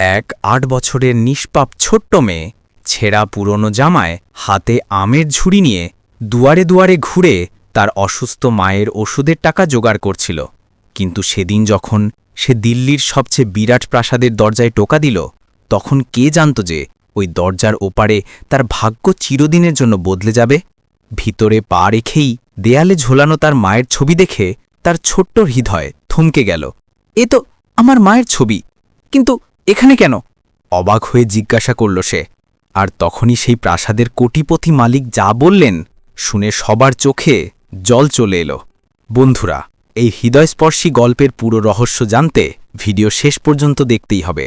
এক আট বছরের নিষ্পাপ ছোট্ট মেয়ে ছেঁড়া পুরনো জামায় হাতে আমের ঝুড়ি নিয়ে দুয়ারে দুয়ারে ঘুরে তার অসুস্থ মায়ের ওষুধের টাকা জোগাড় করছিল। কিন্তু সেদিন যখন সে দিল্লির সবচেয়ে বিরাট প্রাসাদের দরজায় টোকা দিল, তখন কে জানত যে ওই দরজার ওপারে তার ভাগ্য চিরদিনের জন্য বদলে যাবে? ভিতরে পা রেখেই দেয়ালে ঝোলানো তার মায়ের ছবি দেখে তার ছোট্ট হৃদয় থমকে গেল। এ তো আমার মায়ের ছবি। কিন্তু এখানে কেন? অবাক হয়ে জিজ্ঞাসা করল সে। আর তখনই সেই প্রাসাদের কোটিপতি মালিক যা বললেন শুনে সবার চোখে জল চলে এলো। বন্ধুরা, এই হৃদয়স্পর্শী গল্পের পুরো রহস্য জানতে ভিডিও শেষ পর্যন্ত দেখতেই হবে।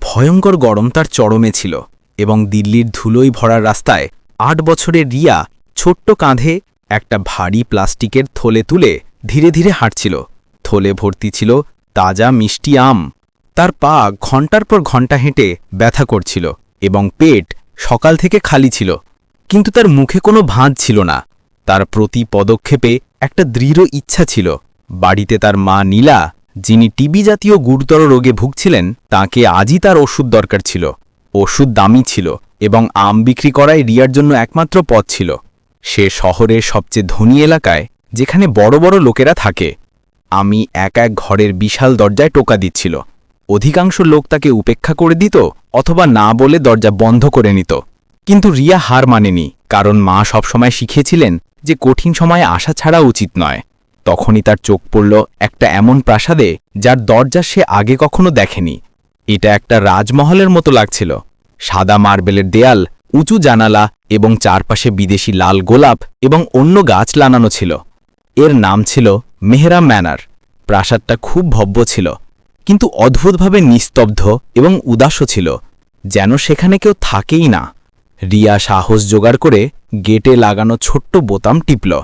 ভয়ঙ্কর গরম তার চরমে ছিল এবং দিল্লির ধুলোই ভরা রাস্তায় আট বছরের রিয়া ছোট্ট কাঁধে একটা ভারী প্লাস্টিকের থলে তুলে ধীরে ধীরে হাঁটছিল। থলে ভর্তি ছিল তাজা মিষ্টি আম। তার পা ঘণ্টার পর ঘণ্টা হেঁটে ব্যথা করছিল এবং পেট সকাল থেকে খালি ছিল। কিন্তু তার মুখে কোনো ভাঁজ ছিল না। তার প্রতি পদক্ষেপে একটা দৃঢ় ইচ্ছা ছিল। বাড়িতে তার মা নীলা, যিনি টিবি জাতীয় গুরুতর রোগে ভুগছিলেন, তাকে আজই তার ওষুধ দরকার ছিল। ওষুধ দামি ছিল এবং আম বিক্রি করাই রিয়ার জন্য একমাত্র পথ ছিল। সে শহরের সবচেয়ে ধনী এলাকায়, যেখানে বড় বড় লোকেরা থাকে। আমি এক এক ঘরের বিশাল দরজায় টোকা দিচ্ছিল। অধিকাংশ লোক তাকে উপেক্ষা করে দিত অথবা না বলে দরজা বন্ধ করে নিত। কিন্তু রিয়া হার মানেনি, কারণ মা সবসময় শিখিয়েছিলেন যে কঠিন সময়ে আসা ছাড়া উচিত নয়। তখনই তার চোখ পড়ল একটা এমন প্রাসাদে যার দরজা সে আগে কখনো দেখেনি। এটা একটা রাজমহলের মতো লাগছিল। সাদা মার্বেলের দেয়াল, উঁচু জানালা এবং চারপাশে বিদেশি লাল গোলাপ এবং অন্য গাছ লানানো ছিল। এর নাম ছিল মেহরা ম্যানার। প্রাসাদটা খুব ভব্য ছিল। কিন্তু অদ্ভুতভাবে নিস্তব্ধ এবং উদাসও ছিল, যেন সেখানে কেউ থাকেই না। রিয়া সাহস জোগাড় করে গেটে লাগানো ছোট্ট বোতাম টিপল।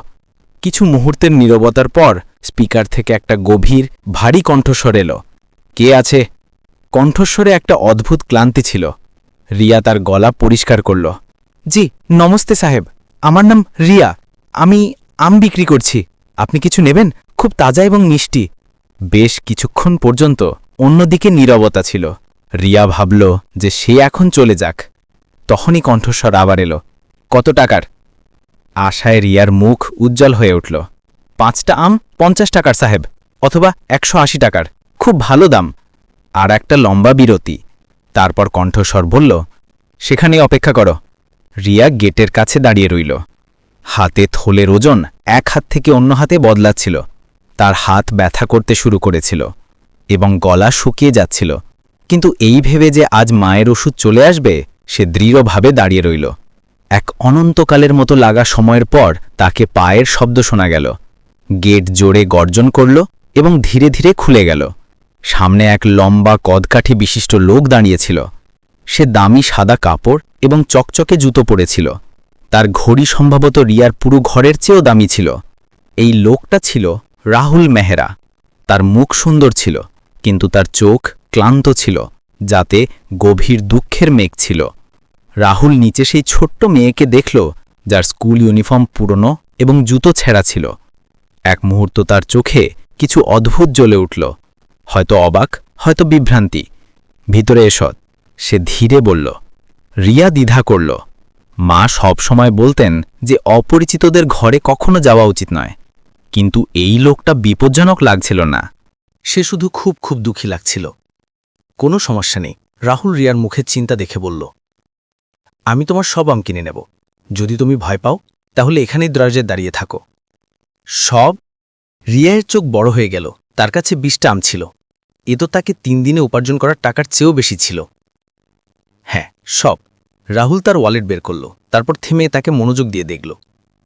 কিছু মুহূর্তের নীরবতার পর স্পিকার থেকে একটা গভীর, ভারী কণ্ঠস্বর এলো। কে আছে? কণ্ঠস্বরে একটা অদ্ভুত ক্লান্তি ছিল। রিয়া তার গলা পরিষ্কার করল। জি, নমস্তে সাহেব। আমার নাম রিয়া। আমি, আম বিক্রি করছি। আপনি কিছু নেবেন? খুব তাজা এবং মিষ্টি। বেশ কিছুক্ষণ পর্যন্ত অন্যদিকে নীরবতা ছিল। রিয়া ভাবল যে সে এখন চলে যাক। তখনই কণ্ঠস্বর আবার এলো। কত টাকার? আশায় রিয়ার মুখ উজ্জ্বল হয়ে উঠল। পাঁচটা আম, পঞ্চাশ টাকার, সাহেব, অথবা একশো আশি টাকার। খুব ভালো দাম। আর একটা লম্বা বিরতি। তারপর কণ্ঠস্বর বলল সেখানে অপেক্ষা করো। রিয়া গেটের কাছে দাঁড়িয়ে রইল। হাতে থলের ওজন এক হাত থেকে অন্য হাতে বদলাচ্ছিল। তার হাত ব্যথা করতে শুরু করেছিল এবং গলা শুকিয়ে যাচ্ছিল। কিন্তু এই ভেবে যে আজ মায়ের ওষুধ চলে আসবে, সে দৃঢ়ভাবে দাঁড়িয়ে রইল। এক অনন্তকালের মতো লাগা সময়ের পর তাকে পায়ের শব্দ শোনা গেল। গেট জোরে গর্জন করল এবং ধীরে ধীরে খুলে গেল। সামনে এক লম্বা কদকাঠি বিশিষ্ট লোক দাঁড়িয়েছিল। সে দামি সাদা কাপড় এবং চকচকে জুতো পরেছিল। তার ঘড়ি সম্ভবত রিয়ার পুরো ঘরের চেয়েও দামি ছিল। এই লোকটা ছিল রাহুল মেহরা। তার মুখ সুন্দর ছিল, কিন্তু তার চোখ ক্লান্ত ছিল, যাতে গভীর দুঃখের মেঘ ছিল। রাহুল নিচে সেই ছোট্ট মেয়েকে দেখল, যার স্কুল ইউনিফর্ম পুরনো এবং জুতো ছেঁড়া ছিল। এক মুহূর্ত তার চোখে কিছু অদ্ভুত জ্বলে উঠল। হয়তো অবাক, হয়তো বিভ্রান্তি। ভিতরে এসত সে ধীরে বলল। রিয়া দ্বিধা করল। মা সব সময় বলতেন যে অপরিচিতদের ঘরে কখনো যাওয়া উচিত নয়। কিন্তু এই লোকটা বিপজ্জনক লাগছিল না। সে শুধু খুব খুব দুঃখী লাগছিল। কোনো সমস্যা নেই। রাহুল রিয়ার মুখের চিন্তা দেখে বলল, আমি তোমার সব আম কিনে নেব। যদি তুমি ভয় পাও, তাহলে এখানেই দরজায় দাঁড়িয়ে থাকো। সব? রিয়ার চোখ বড় হয়ে গেল। তার কাছে বিশটা আম ছিল। এ তো তাকে তিন দিনে উপার্জন করার টাকার চেয়েও বেশি ছিল। হ্যাঁ সব। রাহুল তার ওয়ালেট বের করল। তারপর থেমে তাকে মনোযোগ দিয়ে দেখল,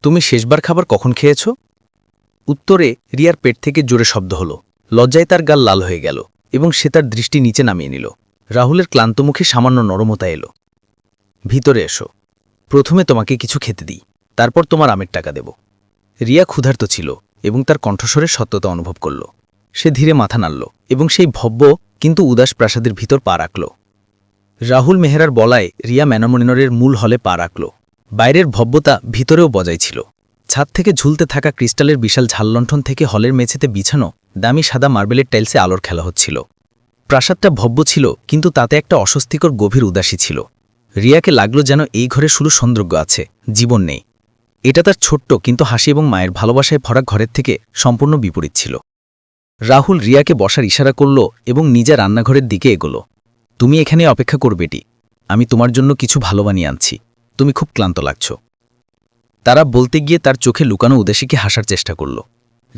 তুমি শেষবার খাবার কখন খেয়েছ? উত্তরে রিয়ার পেট থেকে জোরে শব্দ হলো। লজ্জায় তার গাল লাল হয়ে গেল এবং সে তার দৃষ্টি নিচে নামিয়ে নিল। রাহুলের ক্লান্ত মুখে সামান্য নরমতা এলো। ভিতরে এসো। প্রথমে তোমাকে কিছু খেতে দিই, তারপর তোমার আমের টাকা দেব। রিয়া ক্ষুধার্ত ছিল এবং তার কণ্ঠস্বরের সত্যতা অনুভব করল। সে ধীরে মাথা নাড়ল এবং সেই ভব্য কিন্তু উদাস প্রাসাদের ভিতর পা রাখল। রাহুল মেহরার বলায় রিয়া ম্যানামনিনরের মূল হলে পা রাখল। বাইরের ভব্যতা ভিতরেও বজায় ছিল। ছাদ থেকে ঝুলতে থাকা ক্রিস্টালের বিশাল ঝাললণ্ঠন থেকে হলের মেঝেতে বিছানো দামি সাদা মার্বেলের টাইলসে আলোর খেলা হচ্ছিল। প্রাসাদটা ভব্য ছিল, কিন্তু তাতে একটা অস্বস্তিকর গভীর উদাসী ছিল। রিয়াকে লাগল যেন এই ঘরে শুধু সৌন্দর্য আছে, জীবন নেই। এটা তার ছোট্ট, কিন্তু হাসি এবং মায়ের ভালোবাসায় ভরা ঘরের থেকে সম্পূর্ণ বিপরীত ছিল। রাহুল রিয়াকে বসার ইশারা করল এবং নিজে রান্নাঘরের দিকে এগোল। তুমি এখানে অপেক্ষা করবেটি আমি তোমার জন্য কিছু ভালো বানিয়ে আনছি। তুমি খুব ক্লান্ত লাগছ। তারা বলতে গিয়ে তার চোখে লুকানো উদ্দেশ্যকে হাসার চেষ্টা করল।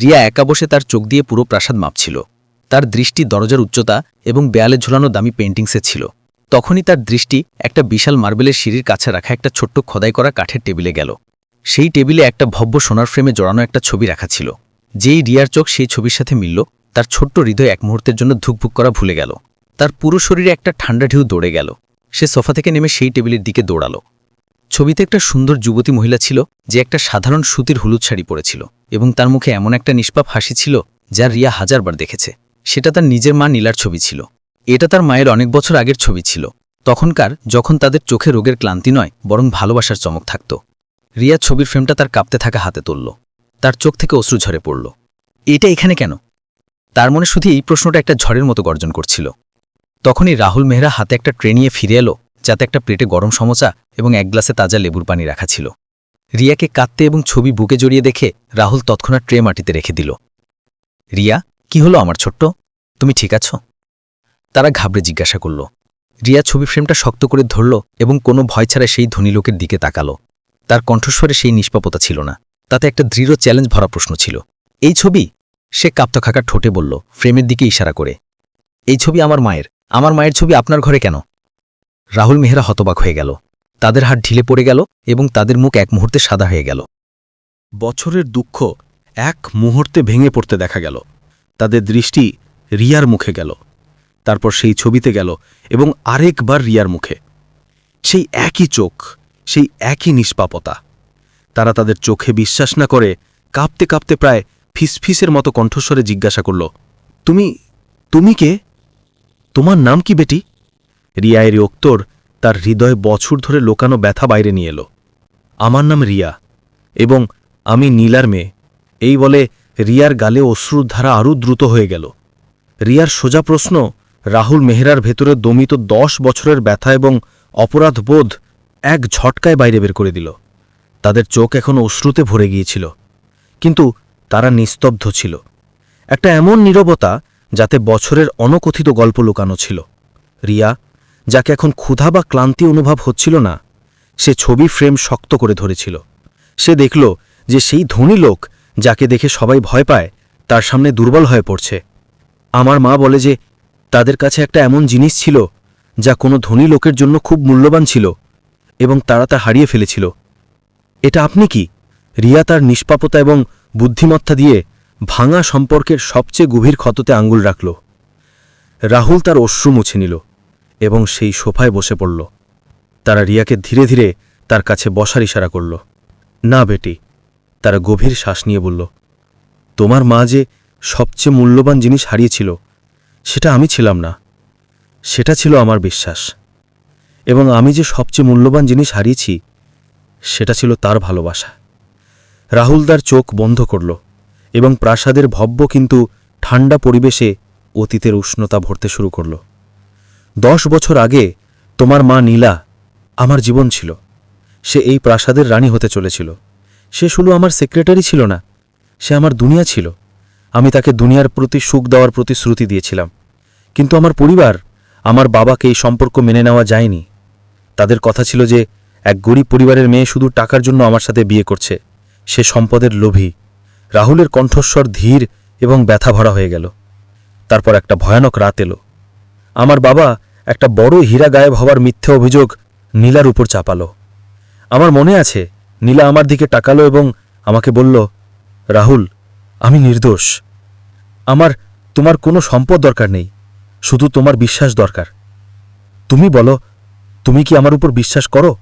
রিয়া একা বসে তার চোখ দিয়ে পুরো প্রাসাদ মাপছিল। তার দৃষ্টি দরজার উচ্চতা এবং বেয়ালে ঝুলানো দামি পেন্টিংসে ছিল। তখনই তার দৃষ্টি একটা বিশাল মার্বেলের সিঁড়ির কাছে রাখা একটা ছোট্ট খোদাই করা কাঠের টেবিলে গেল। সেই টেবিলে একটা ভব্য সোনার ফ্রেমে জড়ানো একটা ছবি রাখা ছিল। যেই রিয়ার চোখ সেই ছবির সাথে মিলল, তার ছোট্ট হৃদয় এক মুহূর্তের জন্য ধুকভুক করা ভুলে গেল। তার পুরো শরীরে একটা ঠান্ডা ঢেউ দৌড়ে গেল। সে সোফা থেকে নেমে সেই টেবিলের দিকে দৌড়ালো। ছবিতে একটা সুন্দর যুবতী মহিলা ছিল যে একটা সাধারণ সুতির হলুদ শাড়ি পরেছিল এবং তার মুখে এমন একটা নিষ্পাপ হাসি ছিল যা রিয়া হাজারবার দেখেছে। সেটা তার নিজের মা নীলার ছবি ছিল। এটা তার মায়ের অনেক বছর আগের ছবি ছিল। তখনকার যখন তাদের চোখে রোগের ক্লান্তি নয়, বরং ভালোবাসার চমক থাকত। রিয়া ছবির ফ্রেমটা তার কাঁপতে থাকা হাতে তুলল। তার চোখ থেকে অশ্রু ঝরে পড়ল। এটা এখানে কেন? তার মনে শুধু এই প্রশ্নটা একটা ঝড়ের মতো গর্জন করছিল। তখনই রাহুল মেহরা হাতে একটা ট্রে নিয়ে ফিরে এলো যাতে একটা প্লেটে গরম সমোসা এবং এক গ্লাসে তাজা লেবুর পানি রাখা ছিল। রিয়াকে কাঁদতে এবং ছবি বুকে জড়িয়ে দেখে রাহুল তৎক্ষণাৎ ট্রে মাটিতে রেখে দিল। রিয়া, কি হলো আমার ছোট্ট? তুমি ঠিক আছো? তারা ঘাবড়ে জিজ্ঞাসা করল। রিয়া ছবি ফ্রেমটা শক্ত করে ধরল এবং কোনো ভয় ছাড়া সেই ধনী লোকের দিকে তাকালো। তার কণ্ঠস্বরে সেই নিষ্পাপতা ছিল না, তাতে একটা দৃঢ় চ্যালেঞ্জ ভরা প্রশ্ন ছিল। এই ছবি? সে কাপ্ত খাকা ঠোঁটে বলল, ফ্রেমের দিকে ইশারা করে। এই ছবি আমার মায়ের। আমার মায়ের ছবি আপনার ঘরে কেন? রাহুল মেহরা হতবাক হয়ে গেল। তাদের হাত ঢিলে পড়ে গেল এবং তাদের মুখ এক মুহূর্তে সাদা হয়ে গেল। বছরের দুঃখ এক মুহূর্তে ভেঙে পড়তে দেখা গেল। তাদের দৃষ্টি রিয়ার মুখে গেল। তারপর সেই ছবিতে গেল এবং আরেকবার রিয়ার মুখে। সেই একই চোখ, সেই একই নিষ্পাপতা। তারা তাদের চোখে বিশ্বাস না করে কাঁপতে কাঁপতে প্রায় ফিসফিসের মতো কণ্ঠস্বরে জিজ্ঞাসা করল, তুমি তুমি কে? তোমার নাম কি বেটি? রিয়ায়ের উত্তর তার হৃদয় বছর ধরে লোকানো ব্যথা বাইরে নিয়ে এলো। আমার নাম রিয়া এবং আমি নীলার মেয়ে। এই বলে রিয়ার গালে অশ্রুর ধারা আরও দ্রুত হয়ে গেল। রিয়ার সোজা প্রশ্ন, রাহুল মেহরার ভেতরে দমিত দশ বছরের ব্যথা এবং অপরাধ বোধ এক ঝটকায় বাইরে বের করে দিল। তাদের চোখ এখন অশ্রুতে ভরে গিয়েছিল, কিন্তু তারা নিস্তব্ধ ছিল। একটা এমন নীরবতা যাতে বছরের অনকথিত গল্প লুকানো ছিল। রিয়া যাকে এখন ক্ষুধা বা ক্লান্তি অনুভব হচ্ছিল না, সে ছবি ফ্রেম শক্ত করে ধরেছিল। সে দেখল যে সেই ধনী লোক যাকে দেখে সবাই ভয় পায়, তার সামনে দুর্বল হয়ে পড়ছে। আমার মা বলে যে, তাদের কাছে একটা এমন জিনিস ছিল, যা কোনো ধনী লোকের জন্য খুব মূল্যবান ছিল এবং তারা তা হারিয়ে ফেলেছিল। এটা আপনি কি? রিয়া তার নিষ্পাপতা এবং বুদ্ধিমত্তা দিয়ে ভাঙা সম্পর্কের সবচেয়ে গভীর ক্ষততে আঙ্গুল রাখল। রাহুল তার অশ্রু মুছে নিল। এবং সেই সোফায় বসে পড়ল। তারা রিয়াকে ধীরে ধীরে তার কাছে বসার ইশারা করল। না, বেটি। তারা গভীর শ্বাস নিয়ে বলল, তোমার মা যে সবচেয়ে মূল্যবান জিনিস হারিয়েছিল, সেটা আমি ছিলাম না। সেটা ছিল আমার বিশ্বাস। এবং আমি যে সবচেয়ে মূল্যবান জিনিস হারিয়েছি, সেটা ছিল তার ভালোবাসা। রাহুল তার চোখ বন্ধ করল এবং প্রাসাদের ভব্য কিন্তু ঠান্ডা পরিবেশে অতীতের উষ্ণতা ভরতে শুরু করল। দশ বছর আগে তোমার মা নীলা আমার জীবন ছিল। সে এই প্রাসাদের রানী হতে চলেছিল। সে শুধু আমার সেক্রেটারি ছিল না, সে আমার দুনিয়া ছিল। আমি তাকে দুনিয়ার প্রতি সুখ দেওয়ার প্রতিশ্রুতি দিয়েছিলাম। কিন্তু আমার পরিবার, আমার বাবাকে এই সম্পর্ক মেনে নেওয়া যায়নি। তাদের কথা ছিল যে, এক গরিব পরিবারের মেয়ে শুধু টাকার জন্য আমার সাথে বিয়ে করছে। সে সম্পদের লোভী। রাহুলের কণ্ঠস্বর ধীর এবং ব্যথা ভরা হয়ে গেল। তারপর একটা ভয়ানক রাত এলো। আমার বাবা একটা বড় হীরা গায়েব হওয়ার মিথ্যে অভিযোগ নীলার উপর চাপালো। আমার মনে আছে, নীলা আমার দিকে টাকালো এবং আমাকে বলল, রাহুল, আমি নির্দোষ। আমার, তোমার কোনো সম্পদ দরকার নেই, শুধু তোমার বিশ্বাস দরকার। তুমি বলো, তুমি কি আমার উপর বিশ্বাস করো?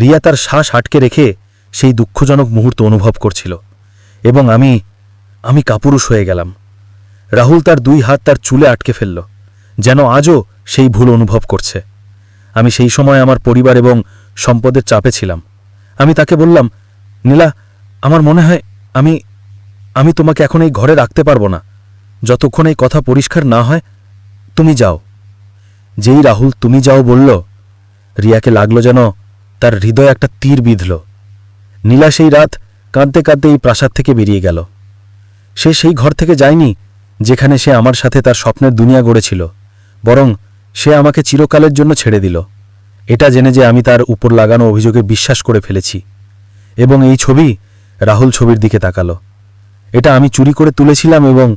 রিয়া তার শ্বাস আটকে রেখে সেই দুঃখজনক মুহূর্ত অনুভব করছিল এবং আমি আমি কাপুরুষ হয়ে গেলাম। রাহুল তার দুই হাত তার চুলে আটকে ফেলল। যেন আজও সেই ভুল অনুভব করছে। আমি সেই সময় আমার পরিবার এবং সম্পদের চাপে ছিলাম। আমি তাকে বললাম, নীলা, আমার মনে হয় আমি আমি তোমাকে এখন এই ঘরে রাখতে পারব না। যতক্ষণ এই কথা পরিষ্কার না হয়, তুমি যাও। যেই রাহুল তুমি যাও বলল, রিয়াকে লাগল যেন তার হৃদয় একটা তীর বিঁধল। নীলা সেই রাত কাঁদতে কাঁদতে এই প্রাসাদ থেকে বেরিয়ে গেল। সে সেই ঘর থেকে যায়নি, যেখানে সে আমার সাথে তার স্বপ্নের দুনিয়া গড়েছিল। বরং সে আমাকে চিরকালের জন্য ছেড়ে দিল। এটা জেনে যে আমি তার উপর লাগানো অভিযোগে বিশ্বাস করে ফেলেছি এবং এই ছবি রাহুল ছবির দিকে তাকালো। এটা আমি চুরি করে তুলেছিলাম এবং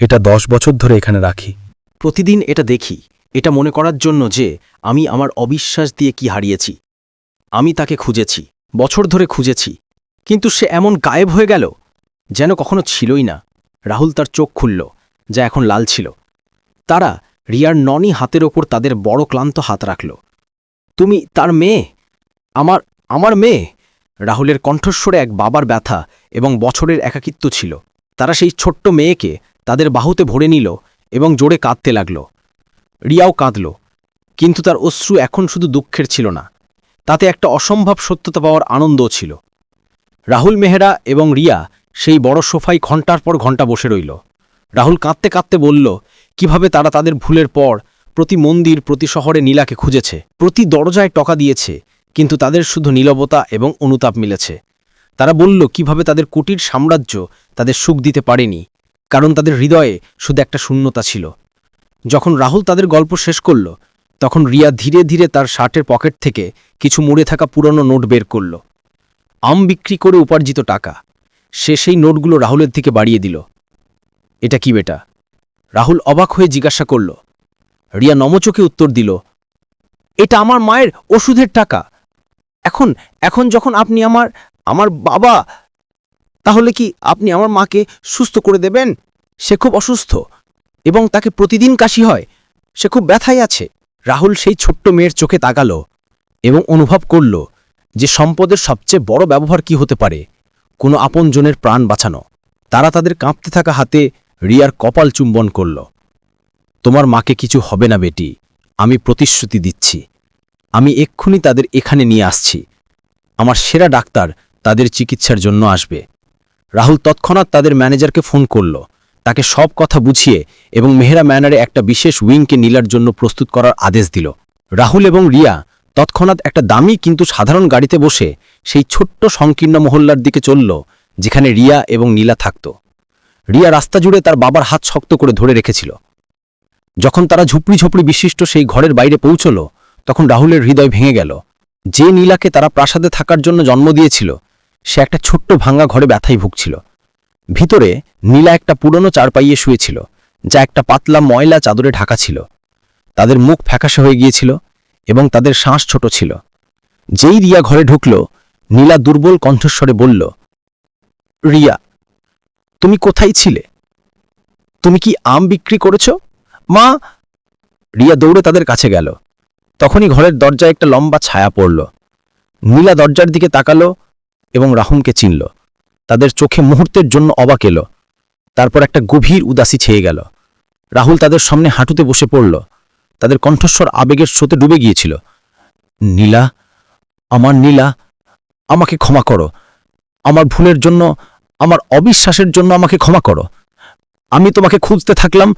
এটা দশ বছর ধরে এখানে রাখি। প্রতিদিন এটা দেখি, এটা মনে করার জন্য যে আমি আমার অবিশ্বাস দিয়ে কি হারিয়েছি। আমি তাকে খুঁজেছি, বছর ধরে খুঁজেছি, কিন্তু সে এমন গায়েব হয়ে গেল যেন কখনো ছিলই না। রাহুল তার চোখ খুলল, যা এখন লাল ছিল। তারা রিয়ার ননি হাতের ওপর তাদের বড় ক্লান্ত হাত রাখল। তুমি তার মেয়ে? আমার আমার মেয়ে? রাহুলের কণ্ঠস্বরে এক বাবার ব্যথা এবং বছরের একাকিত্ব ছিল। তারা সেই ছোট্ট মেয়েকে তাদের বাহুতে ভরে নিল এবং জোরে কাঁদতে লাগল। রিয়াও কাঁদল, কিন্তু তার অশ্রু এখন শুধু দুঃখের ছিল না। তাতে একটা অসম্ভব সত্যতা পাওয়ার আনন্দও ছিল। রাহুল মেহরা এবং রিয়া সেই বড় সোফায় ঘণ্টার পর ঘণ্টা বসে রইল। রাহুল কাঁদতে কাঁদতে বলল কীভাবে তারা তাদের ভুলের পর প্রতি মন্দির, প্রতি শহরে নীলাকে খুঁজেছে। প্রতি দরজায় টকা দিয়েছে, কিন্তু তাদের শুধু নীলবতা এবং অনুতাপ মিলেছে। তারা বলল, কীভাবে তাদের কুটির সাম্রাজ্য তাদের সুখ দিতে পারেনি? কারণ তাদের হৃদয়ে শুধু একটা শূন্যতা ছিল। যখন রাহুল তাদের গল্প শেষ করল, তখন রিয়া ধীরে ধীরে তার শার্টের পকেট থেকে কিছু মুড়ে থাকা পুরনো নোট বের করল। আম বিক্রি করে উপার্জিত টাকা। সে সেই নোটগুলো রাহুলের দিকে বাড়িয়ে দিল। এটা কি বেটা? রাহুল অবাক হয়ে জিজ্ঞাসা করল, রিয়া নমচোখে উত্তর দিল, এটা আমার মায়ের ওষুধের টাকা। এখন এখন যখন আপনি আমার আমার বাবা, তাহলে কি আপনি আমার মাকে সুস্থ করে দেবেন? সে খুব অসুস্থ এবং তাকে প্রতিদিন কাশি হয়। সে খুব ব্যথায় আছে। রাহুল সেই ছোট্ট মেয়ের চোখে তাকালো এবং অনুভব করল যে সম্পদের সবচেয়ে বড় ব্যবহার কি হতে পারে। কোনো আপনজনের প্রাণ বাঁচানো, তারা তাদের কাঁপতে থাকা হাতে রিয়ার কপাল চুম্বন করল। তোমার মাকে কিছু হবে না বেটি, আমি প্রতিশ্রুতি দিচ্ছি। আমি এক্ষুনি তাদের এখানে নিয়ে আসছি। আমার সেরা ডাক্তার তাদের চিকিৎসার জন্য আসবে। রাহুল তৎক্ষণাৎ তাদের ম্যানেজারকে ফোন করল। তাকে সব কথা বুঝিয়ে এবং মেহরা ম্যানারে একটা বিশেষ উইংকে নীলার জন্য প্রস্তুত করার আদেশ দিল। রাহুল এবং রিয়া তৎক্ষণাৎ একটা দামি কিন্তু সাধারণ গাড়িতে বসে সেই ছোট্ট সংকীর্ণ মহল্লার দিকে চলল, যেখানে রিয়া এবং নীলা থাকত। রিয়া রাস্তা জুড়ে তার বাবার হাত শক্ত করে ধরে রেখেছিল। যখন তারা ঝুপড়ি ঝুপড়ি বিশিষ্ট সেই ঘরের বাইরে পৌঁছল, তখন রাহুলের হৃদয় ভেঙে গেল। যে নীলাকে তারা প্রাসাদে থাকার জন্য জন্ম দিয়েছিল, সে একটা ছোট্ট ভাঙ্গা ঘরে ব্যথায় ভুগছিল। ভিতরে নীলা একটা পুরনো চারপাইয়ে শুয়েছিল, যা একটা পাতলা ময়লা চাদরে ঢাকা ছিল। তাদের মুখ ফ্যাকাশে হয়ে গিয়েছিল এবং তাদের শ্বাস ছোট ছিল। যেই রিয়া ঘরে ঢুকল, নীলা দুর্বল কণ্ঠস্বরে বলল, রিয়া তুমি কোথায় ছিলে? তুমি কি আম বিক্রি করেছ? মা, রিয়া দৌড়ে তাদের কাছে গেল। তখনই ঘরের দরজায় একটা লম্বা ছায়া পড়ল। নীলা দরজার দিকে তাকালো এবং রাহুমকে চিনল। তাদের চোখে মুহূর্তের জন্য অবাক এলো। তারপর একটা গভীর উদাসী ছেয়ে গেল। রাহুল তাদের সামনে হাঁটুতে বসে পড়ল। তাদের কণ্ঠস্বর আবেগের স্রোতে ডুবে গিয়েছিল। নীলা, আমার নীলা, আমাকে ক্ষমা করো। আমার ভুলের জন্য আমার অবিশ্বাসের জন্য আমাকে ক্ষমা করো। আমি তোমাকে খুঁজতে থাকলাম,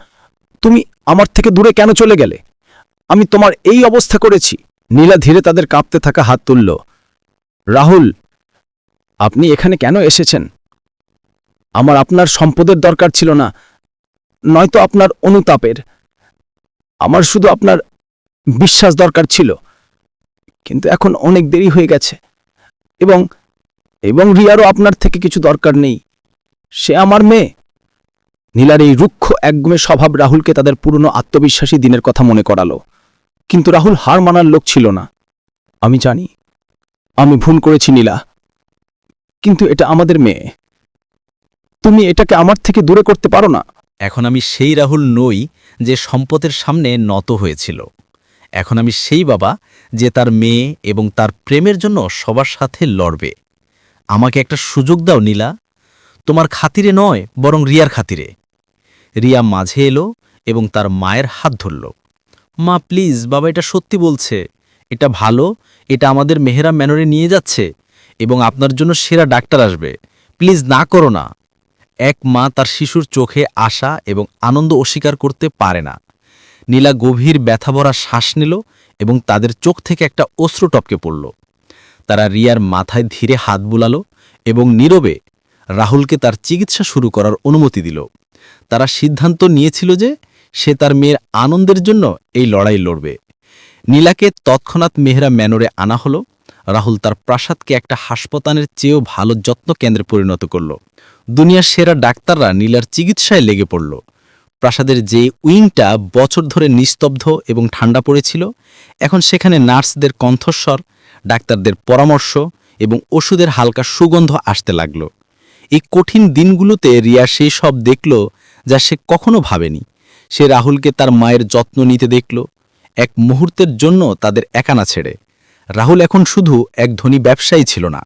তুমি আমার থেকে দূরে কেন চলে গেলে? আমি তোমার এই অবস্থা করেছি। নীলা ধীরে তাদের কাঁপতে থাকা হাত তুলল। রাহুল, আপনি এখানে কেন এসেছেন? আমার আপনার সম্পদের দরকার ছিল না, নয়তো আপনার অনুতাপের। আমার শুধু আপনার বিশ্বাস দরকার ছিল। কিন্তু এখন অনেক দেরি হয়ে গেছে। এবং এবং রিয়ারও আপনার থেকে কিছু দরকার নেই। সে আমার মেয়ে। নীলার এই রুক্ষ একগুমে স্বভাব রাহুলকে তাদের পুরনো আত্মবিশ্বাসী দিনের কথা মনে করালো। কিন্তু রাহুল হার মানার লোক ছিল না। আমি জানি। আমি ভুল করেছি, নীলা। কিন্তু এটা আমাদের মেয়ে। তুমি এটাকে আমার থেকে দূরে করতে পারো না। এখন আমি সেই রাহুল নই যে সম্পদের সামনে নত হয়েছিল। এখন আমি সেই বাবা যে তার মেয়ে এবং তার প্রেমের জন্য সবার সাথে লড়বে। আমাকে একটা সুযোগ দাও, নীলা। তোমার খাতিরে নয়, বরং রিয়ার খাতিরে। রিয়া মাঝে এলো এবং তার মায়ের হাত ধরল। মা, প্লিজ, বাবা এটা সত্যি বলছে। এটা ভালো, এটা আমাদের মেহেরা ম্যানরে নিয়ে যাচ্ছে এবং আপনার জন্য সেরা ডাক্তার আসবে। প্লিজ না করো না। এক মা তার শিশুর চোখে আশা এবং আনন্দ অস্বীকার করতে পারে না। নীলা গভীর ব্যথাভরা শ্বাস নিল এবং তাদের চোখ থেকে একটা অশ্রু টপকে পড়ল। তারা রিয়ার মাথায় ধীরে হাত বুলালো এবং নীরবে রাহুলকে তার চিকিৎসা শুরু করার অনুমতি দিল। তারা সিদ্ধান্ত নিয়েছিল যে সে তার মেয়ের আনন্দের জন্য এই লড়াই লড়বে। নীলাকে তৎক্ষণাৎ মেহরা ম্যানোরে আনা হলো। রাহুল তার প্রাসাদকে একটা হাসপাতালের চেয়েও ভালো যত্ন কেন্দ্রে পরিণত করল। দুনিয়ার সেরা ডাক্তাররা নীলার চিকিৎসায় লেগে পড়ল। প্রাসাদের যে উইংটা বছর ধরে নিস্তব্ধ এবং ঠান্ডা পড়েছিল, এখন সেখানে নার্সদের কণ্ঠস্বর ডাক্তারদের পরামর্শ এবং ওষুধের হালকা সুগন্ধ আসতে লাগল। এই কঠিন দিনগুলোতে রিয়া সেই সব দেখল যা সে কখনো ভাবেনি। সে রাহুলকে তার মায়ের যত্ন নিতে দেখল, এক মুহূর্তের জন্য তাদের একানা ছেড়ে। রাহুল এখন শুধু এক ধনী ব্যবসায়ী ছিল না,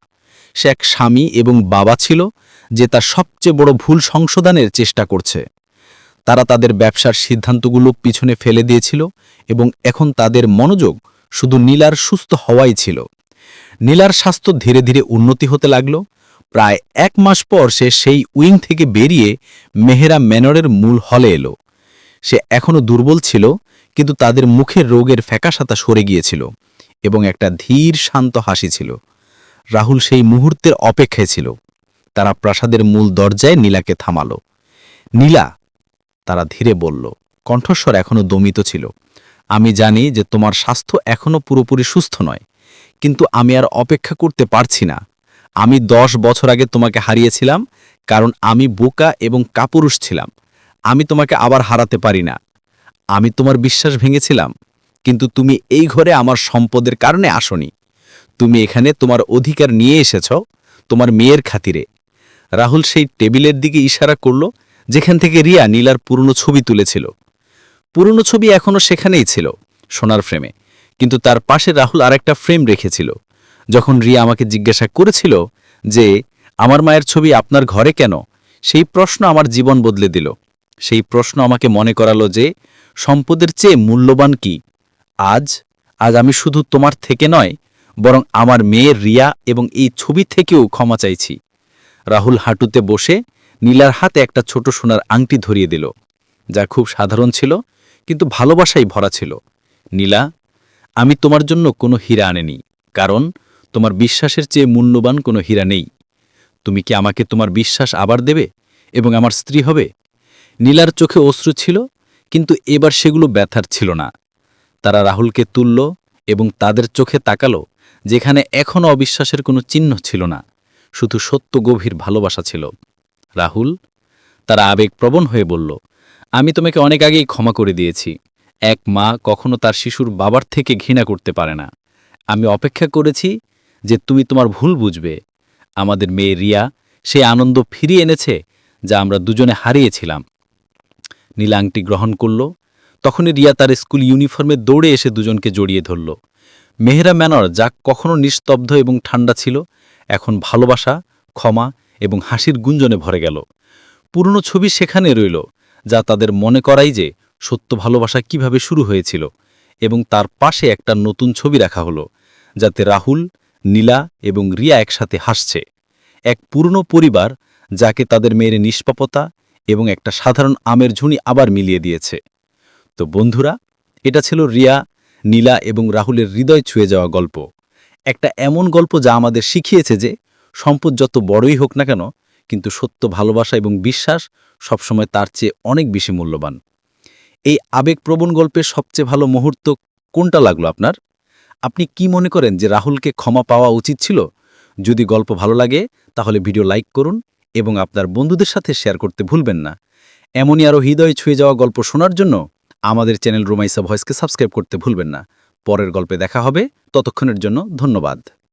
সে এক স্বামী এবং বাবা ছিল যে তার সবচেয়ে বড় ভুল সংশোধনের চেষ্টা করছে। তারা তাদের ব্যবসার সিদ্ধান্তগুলো পিছনে ফেলে দিয়েছিল এবং এখন তাদের মনোযোগ শুধু নীলার সুস্থ হওয়াই ছিল। নীলার স্বাস্থ্য ধীরে ধীরে উন্নতি হতে লাগল। প্রায় এক মাস পর সে সেই উইং থেকে বেরিয়ে মেহেরা ম্যানরের মূল হলে এলো। সে এখনও দুর্বল ছিল, কিন্তু তাদের মুখের রোগের ফ্যাকাশাতা সরে গিয়েছিল এবং একটা ধীর, শান্ত হাসি ছিল। রাহুল সেই মুহূর্তের অপেক্ষায় ছিল। তারা প্রাসাদের মূল দরজায় নীলাকে থামালো। নীলা, তারা ধীরে বলল, কণ্ঠস্বর এখনও দমিত ছিল। আমি জানি যে তোমার স্বাস্থ্য এখনও পুরোপুরি সুস্থ নয়, কিন্তু আমি আর অপেক্ষা করতে পারছি না। আমি দশ বছর আগে তোমাকে হারিয়েছিলাম, কারণ আমি বোকা এবং কাপুরুষ ছিলাম। আমি তোমাকে আবার হারাতে পারি না। আমি তোমার বিশ্বাস ভেঙেছিলাম, কিন্তু তুমি এই ঘরে আমার সম্পদের কারণে আসনি। তুমি এখানে তোমার অধিকার নিয়ে এসেছ, তোমার মেয়ের খাতিরে। রাহুল সেই টেবিলের দিকে ইশারা করল, যেখান থেকে রিয়া নীলার পুরনো ছবি তুলেছিল। পুরনো ছবি এখনও সেখানেই ছিল, সোনার ফ্রেমে। কিন্তু তার পাশে রাহুল আরেকটা ফ্রেম রেখেছিল, যখন রিয়া আমাকে জিজ্ঞাসা করেছিল যে, আমার মায়ের ছবি আপনার ঘরে কেন? সেই প্রশ্ন আমার জীবন বদলে দিল। সেই প্রশ্ন আমাকে মনে করালো যে, সম্পদের চেয়ে মূল্যবান কি? আজ আজ আমি শুধু তোমার থেকে নয়, বরং আমার মেয়ের রিয়া এবং এই ছবি থেকেও ক্ষমা চাইছি। রাহুল হাঁটুতে বসে নীলার হাতে একটা ছোট সোনার আংটি ধরিয়ে দিল, যা খুব সাধারণ ছিল কিন্তু ভালোবাসাই ভরা ছিল। নীলা, আমি তোমার জন্য কোনো হীরা আনেনি, কারণ তোমার বিশ্বাসের চেয়ে মূল্যবান কোনো হীরা নেই। তুমি কি আমাকে তোমার বিশ্বাস আবার দেবে এবং আমার স্ত্রী হবে? নীলার চোখে অশ্রু ছিল, কিন্তু এবার সেগুলো ব্যথার ছিল না। তারা রাহুলকে তুলল এবং তাদের চোখে তাকালো, যেখানে এখনও অবিশ্বাসের কোনো চিহ্ন ছিল না, শুধু সত্য গভীর ভালোবাসা ছিল। রাহুল, তারা আবেগপ্রবণ হয়ে বলল আমি তোমাকে অনেক আগেই ক্ষমা করে দিয়েছি। এক মা কখনো তার শিশুর বাবার থেকে ঘৃণা করতে পারে না। আমি অপেক্ষা করেছি যে তুমি তোমার ভুল বুঝবে। আমাদের মেয়ে রিয়া সেই আনন্দ ফিরিয়ে এনেছে যা আমরা দুজনে হারিয়েছিলাম। নীলাংটি গ্রহণ করল। তখনই রিয়া তার স্কুল ইউনিফর্মে দৌড়ে এসে দুজনকে জড়িয়ে ধরল। মেহেরা ম্যানর যা কখনো নিস্তব্ধ এবং ঠান্ডা ছিল, এখন ভালোবাসা, ক্ষমা এবং হাসির গুঞ্জনে ভরে গেল। পুরনো ছবি সেখানে রইল। যা তাদের মনে করাই যে সত্য ভালোবাসা কীভাবে শুরু হয়েছিল এবং তার পাশে একটা নতুন ছবি রাখা হলো, যাতে রাহুল, নীলা এবং রিয়া একসাথে হাসছে। এক পুরনো পরিবার যাকে তাদের মেয়ের নিষ্পাপতা এবং একটা সাধারণ আমের ঝুনি আবার মিলিয়ে দিয়েছে। তো বন্ধুরা, এটা ছিল রিয়া, নীলা এবং রাহুলের হৃদয় ছুঁয়ে যাওয়া গল্প। একটা এমন গল্প যা আমাদের শিখিয়েছে যে সম্পদ যত বড়ই হোক না কেন কিন্তু সত্য ভালোবাসা এবং বিশ্বাস সবসময় তার চেয়ে অনেক বেশি মূল্যবান। এই আবেগপ্রবণ গল্পের সবচেয়ে ভালো মুহূর্ত কোনটা লাগল আপনার? আপনি কি মনে করেন যে রাহুলকে ক্ষমা পাওয়া উচিত ছিল? যদি গল্প ভালো লাগে, তাহলে ভিডিও লাইক করুন এবং আপনার বন্ধুদের সাথে শেয়ার করতে ভুলবেন না। এমনই আরও হৃদয় ছুঁয়ে যাওয়া গল্প শোনার জন্য আমাদের চ্যানেল রোমাইসা ভয়েসকে সাবস্ক্রাইব করতে ভুলবেন না। পরের গল্পে দেখা হবে। ততক্ষণের জন্য ধন্যবাদ।